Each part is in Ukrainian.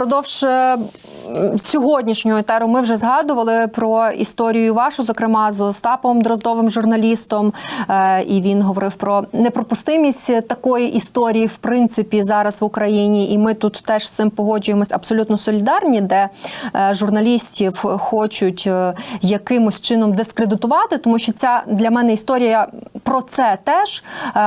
Впродовж е, сьогоднішнього етеру ми вже згадували про історію вашу, зокрема з Остапом Дроздовим, журналістом. Е, І він говорив про непропустимість такої історії, в принципі, зараз в Україні. І ми тут теж з цим погоджуємось абсолютно солідарні, де е, журналістів хочуть е, якимось чином дискредитувати, тому що ця для мене історія про це теж,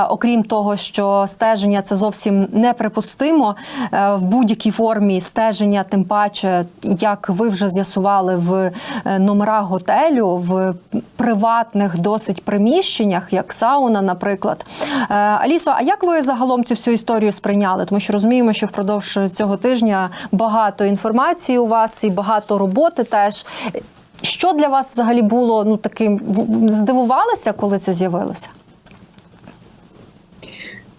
окрім того, що стеження це зовсім неприпустимо в будь-якій формі стеження, тим паче, як ви вже з'ясували в е, номерах готелю, в приватних досить приміщеннях, як сауна, наприклад. Е, Алісо, а як ви загалом цю всю історію сприйняли? Тому що розуміємо, що впродовж цього тижня багато інформації у вас і багато роботи теж. Що для вас взагалі було ну таким здивувалися, коли це з'явилося?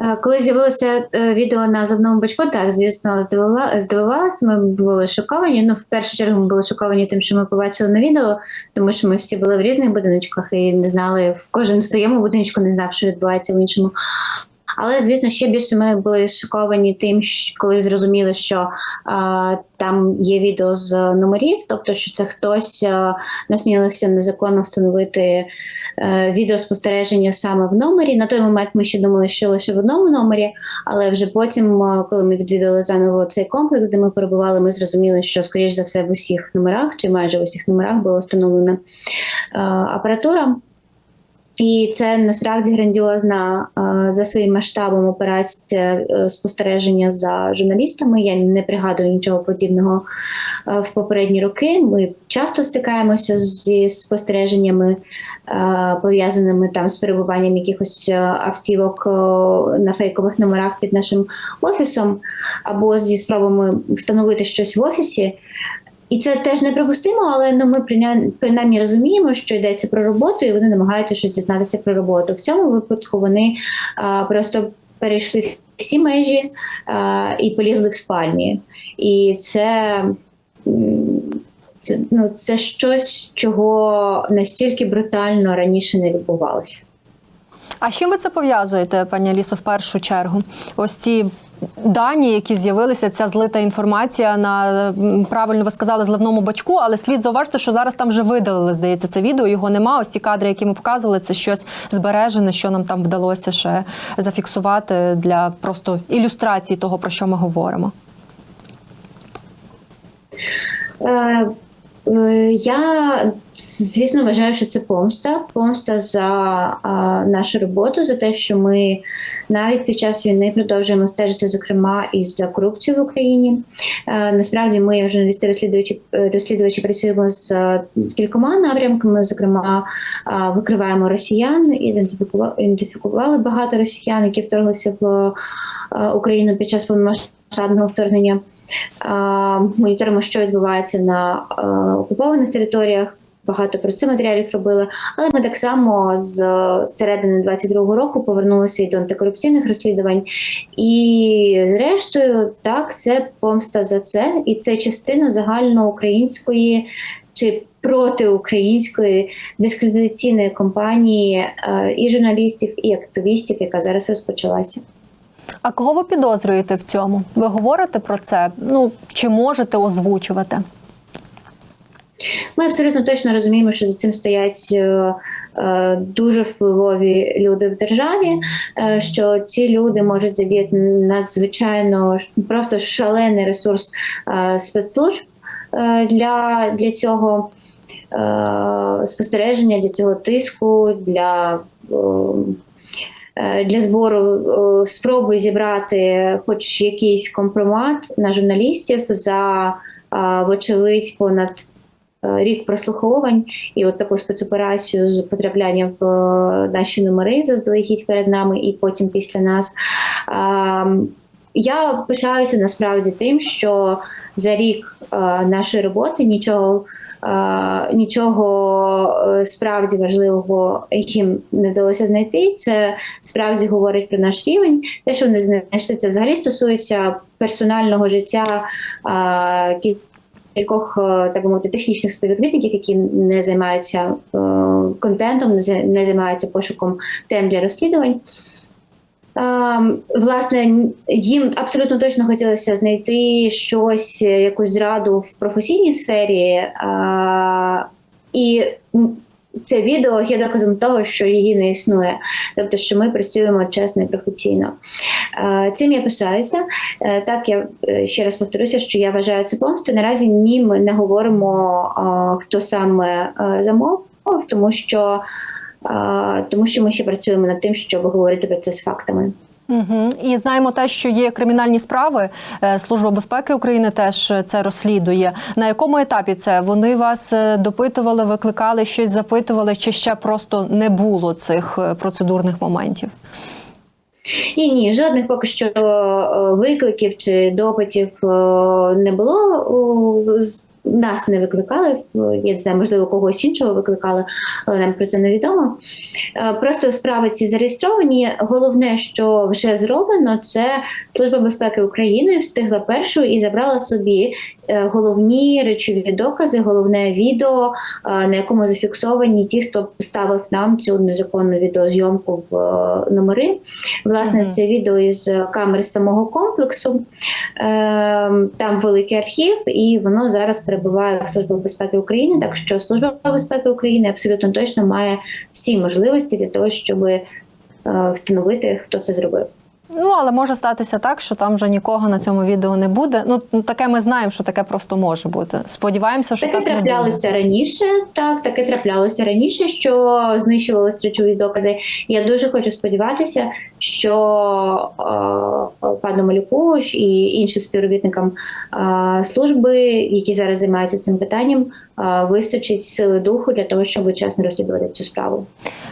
Е, Коли з'явилося е, відео на зубному бачку, так звісно, здивувала, здивувалася. Ми були шоковані. Ну, в першу чергу, ми були шоковані тим, що ми побачили на відео, тому що ми всі були в різних будиночках і не знали, в кожен в своєму будиночку не знав, що відбувається в іншому. Але звісно, ще більше ми були шоковані тим, коли зрозуміли, що а, там є відео з номерів, тобто, що це хтось а, насмілився незаконно встановити е, відеоспостереження саме в номері. На той момент ми ще думали, що лише в одному номері, але вже потім, е, коли ми відвідали заново цей комплекс, де ми перебували, ми зрозуміли, що скоріш за все в усіх номерах чи майже в усіх номерах була встановлена е, апаратура. І це насправді грандіозна за своїм масштабом операція е, спостереження за журналістами. Я не пригадую нічого подібного е, в попередні роки. Ми часто стикаємося зі спостереженнями, е, пов'язаними там з перебуванням якихось автівок на фейкових номерах під нашим офісом, або зі спробами встановити щось в офісі. І це теж неприпустимо, але ну ми принаймні розуміємо, що йдеться про роботу, і вони намагаються щось дізнатися про роботу. В цьому випадку вони а, просто перейшли всі межі а, і полізли в спальні. І це, це, ну, це щось, чого настільки брутально раніше не відбувалося. А з чим ви це пов'язуєте, пані Алісо, в першу чергу? Ось ці дані, які з'явилися, ця злита інформація на правильно ви сказали зливному бачку, але слід зауважити, що зараз там вже видалили, здається, це відео. Його нема. Ось ті кадри, які ми показували, це щось збережене, що нам там вдалося ще зафіксувати для просто ілюстрації того, про що ми говоримо. Е, Я звісно вважаю, що це помста. Помста за а, нашу роботу, за те, що ми навіть під час війни продовжуємо стежити, зокрема, і за корупцію в Україні. Е, Насправді, ми, як журналісти розслідувачі, розслідувачі, працюємо з е, кількома напрямками. Зокрема, а, викриваємо росіян, ідентифікували, багато росіян, які вторглися в е, Україну під час повномасштабного вторгнення. Моніторимо, що відбувається на е, окупованих територіях. Багато про це матеріалів робили, але ми так само з середини 22-го року повернулися і до антикорупційних розслідувань. І зрештою, так, це помста за це, і це частина загальноукраїнської чи протиукраїнської дискредитаційної кампанії е, і журналістів, і активістів, яка зараз розпочалася. А кого ви підозрюєте в цьому? Ви говорите про це? Ну чи можете озвучувати? Ми абсолютно точно розуміємо, що за цим стоять е, е, дуже впливові люди в державі. е, що ці люди можуть задіяти надзвичайно просто шалений ресурс е, спецслужб е, для, для цього е, спостереження, для цього тиску, для. е, Для збору е, спроби зібрати хоч якийсь компромат на журналістів за е, вочевидь понад е, рік прослуховувань і от таку спецоперацію з потрапляння в е, наші номери заздалегідь перед нами і потім після нас. Я пишаюся насправді тим, що за рік е, нашої роботи нічого, е, нічого е, справді важливого їм не вдалося знайти. Це справді говорить про наш рівень. Те, що вони знайшли, це взагалі стосується персонального життя кількох, так би мовити, технічних співробітників, які не займаються контентом, не займаються пошуком тем для розслідувань. Ем, Власне, їм абсолютно точно хотілося знайти щось, е, якусь зраду в професійній сфері, е, і це відео є доказом того, що її не існує, тобто, що ми працюємо чесно і професійно. Е, Цим я пишаюся. Так, я ще раз повторюся, що я вважаю це помстою. Наразі ні, ми не говоримо, хто саме замовив, тому що, тому що ми ще працюємо над тим, щоб говорити про це з фактами. Угу. І знаємо те, що є кримінальні справи. Е, Служба безпеки України теж це розслідує. На якому етапі це вони вас е, допитували, викликали щось, запитували, чи ще просто не було цих е, процедурних моментів? Ні, ні, жодних поки що викликів чи допитів не було. Нас не викликали, я не знаю, можливо, когось іншого викликали, але нам про це не відомо. Е, Просто справи ці зареєстровані. Головне, що вже зроблено, це Служба безпеки України встигла першу і забрала собі головні речові докази, головне відео, е, на якому зафіксовані ті, хто поставив нам цю незаконну відеозйомку в е, номери. Власне, це відео із камер самого комплексу. Там великий архів, і воно зараз перебуває в Службі безпеки України. Так що Служба безпеки України абсолютно точно має всі можливості для того, щоб е, встановити, хто це зробив. Ну але може статися так, що там вже нікого на цьому відео не буде. Ну таке ми знаємо, що таке просто може бути. Сподіваємося, що Таке так не буде. траплялося раніше, так таке траплялося раніше, що знищувалися речові докази. Я дуже хочу сподіватися, що е, пану Малюку і іншим співробітникам е, служби, які зараз займаються цим питанням, е, вистачить сили духу для того, щоб чесно розслідувати цю справу.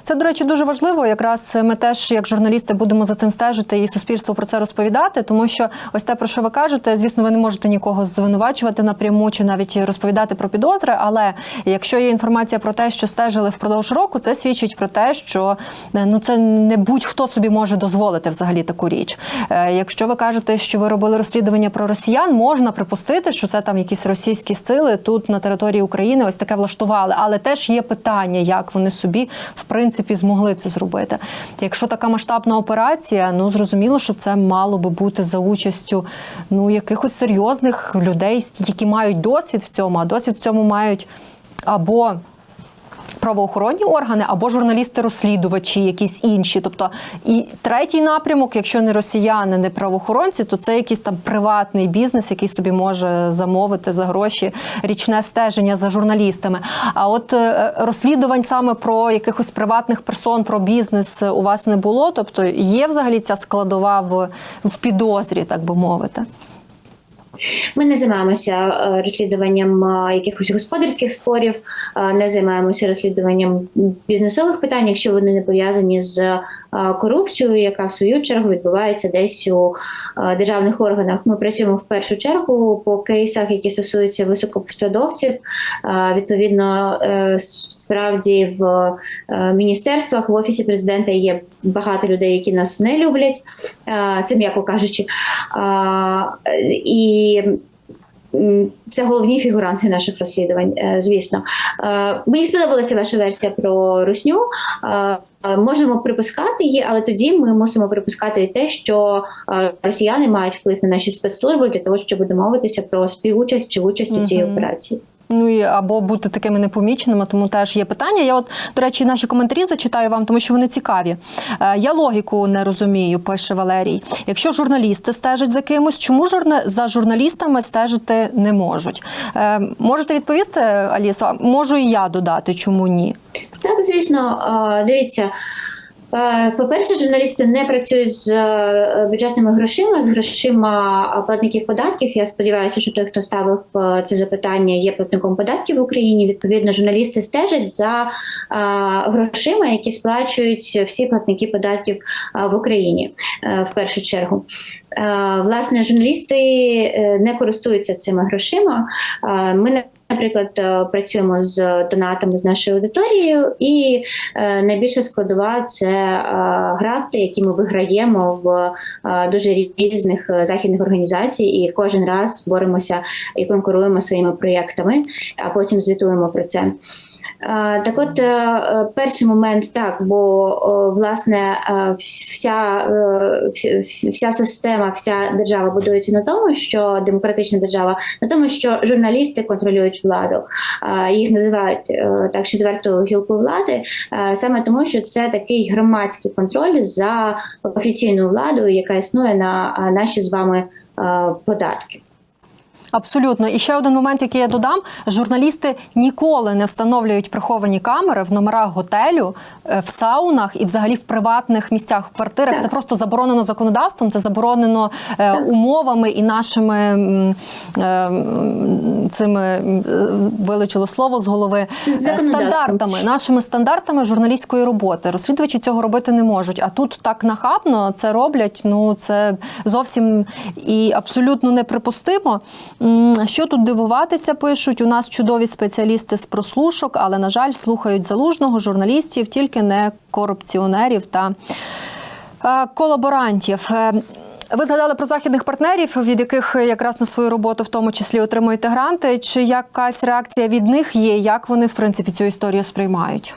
Це, до речі, дуже важливо. Якраз ми теж, як журналісти, будемо за цим стежити і суспільству про це розповідати, тому що ось те, про що ви кажете, звісно, ви не можете нікого звинувачувати напряму чи навіть розповідати про підозри. Але якщо є інформація про те, що стежили впродовж року, це свідчить про те, що е, ну це не будь-хто собі може дозволити взагалі таку річ. Е, Якщо ви кажете, що ви робили розслідування про росіян, можна припустити, що це там якісь російські сили тут на території України ось таке влаштували. Але теж є питання, як вони собі в принципі змогли це зробити. Якщо така масштабна операція, ну зрозуміло, що це мало би бути за участю ну якихось серйозних людей, які мають досвід в цьому, а досвід в цьому мають або правоохоронні органи або журналісти-розслідувачі, якісь інші. Тобто, і третій напрямок, якщо не росіяни, не правоохоронці, то це якийсь там приватний бізнес, який собі може замовити за гроші річне стеження за журналістами. А от е, розслідувань саме про якихось приватних персон, про бізнес у вас не було. Тобто є взагалі ця складова в, в підозрі, так би мовити. Ми не займаємося е, розслідуванням е, якихось господарських спорів, е, не займаємося розслідуванням бізнесових питань, якщо вони не пов'язані з корупцією, яка в свою чергу відбувається десь у державних органах. Ми працюємо в першу чергу по кейсах, які стосуються високопосадовців. Відповідно, справді в міністерствах, в офісі президента є багато людей, які нас не люблять. Це м'яко кажучи. А, І це головні фігуранти наших розслідувань, е, звісно. Е, Мені сподобалася ваша версія про русню. Е, Можемо припускати її, але тоді ми мусимо припускати і те, що росіяни мають вплив на наші спецслужби для того, щоб домовитися про співучасть чи участь у цій операції. Ну і або бути такими непоміченими, тому теж є питання. Я, от, до речі, наші коментарі зачитаю вам, тому що вони цікаві. Е, я логіку не розумію, пише Валерій. Якщо журналісти стежать за кимось, чому журна... за журналістами стежити не можуть? Е, можете відповісти, Аліса? Можу і я додати, чому ні? Так, звісно, дивіться. Е, По-перше, журналісти не працюють з е, бюджетними грошима, з грошима платників податків. Я сподіваюся, що той, хто ставив е, це запитання, є платником податків в Україні. Відповідно, журналісти стежать за грошима, які сплачують всі платники податків в Україні в першу чергу. Власне, журналісти не користуються цими грошима. Ми не наприклад, е, працюємо з донатами з нашою аудиторією, і е, найбільша складова це грати, гранти, які ми виграємо в е, дуже різних е, західних організацій, і кожен раз боремося і конкуруємо своїми проєктами, а потім звітуємо про це. Так, от е, е, перший момент так, бо власне е, вся, вся- система, вся держава будується на тому, що демократична держава на тому, що журналісти контролюють владу. Їх називають так четвертою гілкою влади, саме тому, що це такий громадський контроль за офіційною владою, яка існує на наші з вами податки. Абсолютно. І ще один момент, який я додам: журналісти ніколи не встановлюють приховані камери в номерах готелю, е, в саунах і взагалі в приватних місцях, в квартирах. Так. Це просто заборонено законодавством, це заборонено е, умовами і нашими е, цими е, вилучило слово з голови е, стандартами, нашими стандартами журналістської роботи. Розслідувачі цього робити не можуть. А тут так нахабно це роблять. Ну це зовсім і абсолютно неприпустимо. Що тут дивуватися, пишуть у нас чудові спеціалісти з прослушок, але на жаль, слухають залужного журналістів, тільки не корупціонерів та е, колаборантів. Е, Ви згадали про західних партнерів, від яких якраз на свою роботу в тому числі отримуєте гранти. Чи якась реакція від них є? Як вони в принципі цю історію сприймають?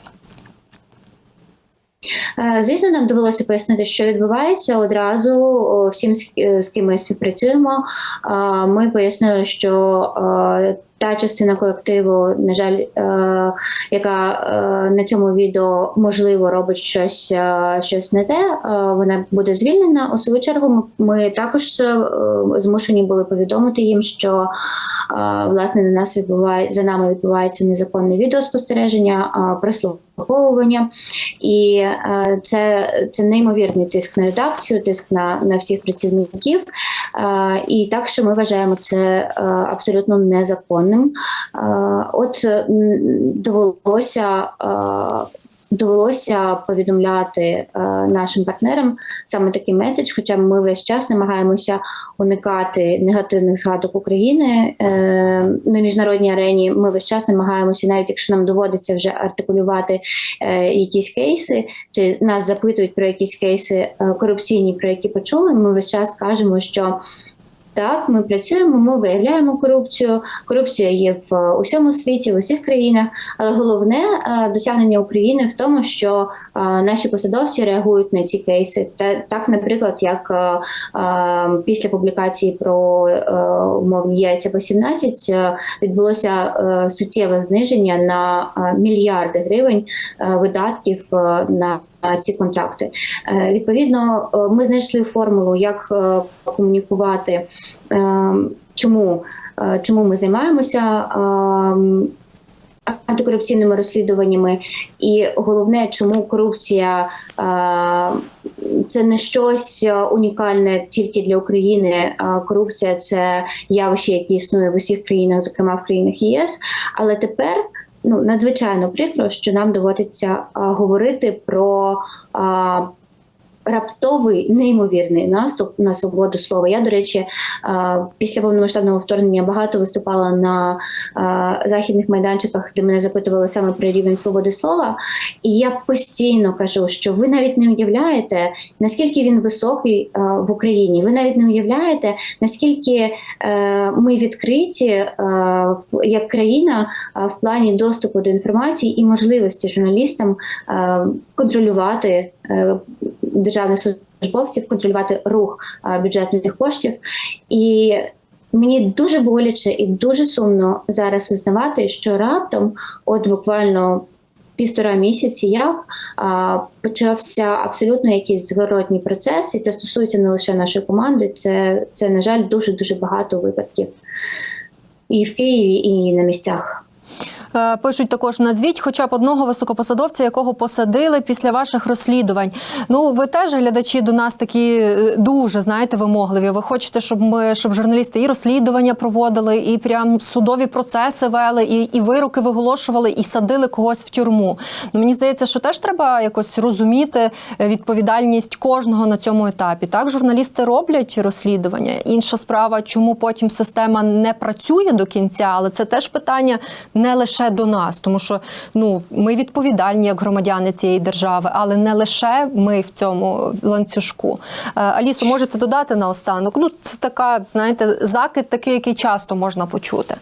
Е, Звісно, нам довелося пояснити, що відбувається одразу всім, з- е, ким ми співпрацюємо. е, Ми пояснили, що та частина колективу, на жаль, е, яка е, на цьому відео можливо робить щось, е, щось не те, вона буде звільнена. У свою чергу, ми, також змушені були повідомити їм, що власне на нас відбуває за нами відбувається незаконне відеоспостереження, прослуховування. І це, це неймовірний тиск на редакцію, тиск на, на всіх працівників. І так, що ми вважаємо це абсолютно незаконним. Е, от довелося. Е, Довелося повідомляти е, нашим партнерам саме такий меседж, хоча ми весь час намагаємося уникати негативних згадок України е, на міжнародній арені. Ми весь час намагаємося, навіть якщо нам доводиться вже артикулювати е, якісь кейси, чи нас запитують про якісь кейси е, корупційні, про які почули. Ми весь час кажемо, що. Так, ми працюємо, ми виявляємо корупцію. Корупція є в е, усьому світі, в усіх країнах. Але головне е, досягнення України в тому, що е, наші посадовці реагують на ці кейси. Та так, наприклад, як після публікації про умовні яйця по 17 е, відбулося суттєве зниження на мільярди гривень видатків на ці контракти. Е, Відповідно, е, ми знайшли формулу, як е, комунікувати, е, чому, е, чому ми займаємося. е, Антикорупційними розслідуваннями, і головне, чому корупція е, це не щось е, унікальне тільки для України. Корупція це явище, яке існує в усіх країнах, зокрема в країнах ЄС. Але тепер ну надзвичайно прикро, що нам доводиться говорити про. Раптовий неймовірний наступ на свободу слова. Я, до речі, після повномасштабного вторгнення багато виступала на західних майданчиках, де мене запитували саме про рівень свободи слова. І я постійно кажу, що ви навіть не уявляєте, наскільки він високий в Україні. Ви навіть не уявляєте, наскільки е, ми відкриті е, як країна в плані доступу до інформації і можливості журналістам е, контролювати е, державних службовців, контролювати рух е, бюджетних коштів. І мені дуже боляче і дуже сумно зараз визнавати, що раптом, от буквально. Півтора місяці як а, почався абсолютно якийсь зворотній процес, і це стосується не лише нашої команди, це, це на жаль, дуже дуже багато випадків і в Києві, і на місцях. Е, Пишуть також: назвіть хоча б одного високопосадовця, якого посадили після ваших розслідувань. Ну, ви теж глядачі до нас такі е, дуже знаєте вимогливі. Ви хочете, щоб ми щоб журналісти і розслідування проводили, і прям судові процеси вели, і, і вироки виголошували, і садили когось в тюрму. Ну мені здається, що теж треба якось розуміти е, відповідальність кожного на цьому етапі. Так, журналісти роблять розслідування. Інша справа, чому потім система не працює до кінця, але це теж питання не лише до нас, тому що ну ми відповідальні як громадяни цієї держави, але не лише ми в цьому ланцюжку. Е, Алісо, можете додати наостанок? Ну, це така, знаєте, закид такий, який часто можна почути.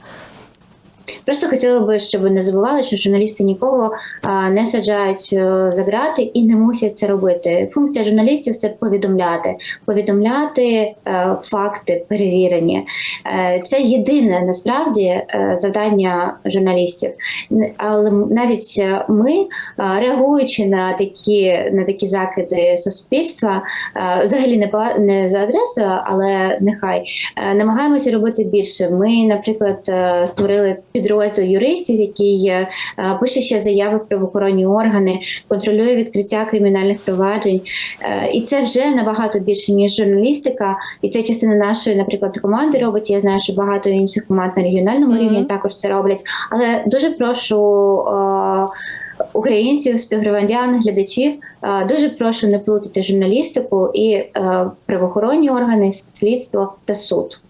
Просто хотіла би, щоб не забували, що журналісти нікого не саджають е, за грати і не мусять це робити. Функція журналістів це повідомляти, повідомляти е, факти перевірені. Е, це єдине насправді завдання журналістів. Але навіть ми, реагуючи на такі на такі закиди суспільства, взагалі не по не за адресою, але нехай намагаємося робити більше. Ми, наприклад, створили підрозділ юристів, який е, пише ще заяви в правоохоронні органи, контролює відкриття кримінальних проваджень. Е, І це вже набагато більше ніж журналістика. І це частина нашої, наприклад, команди робить. Я знаю, що багато інших команд на регіональному Мгм. рівні також це роблять. Але дуже прошу. е, Українців, співгромадян, глядачів дуже прошу не плутати журналістику і правоохоронні органи, слідство та суд.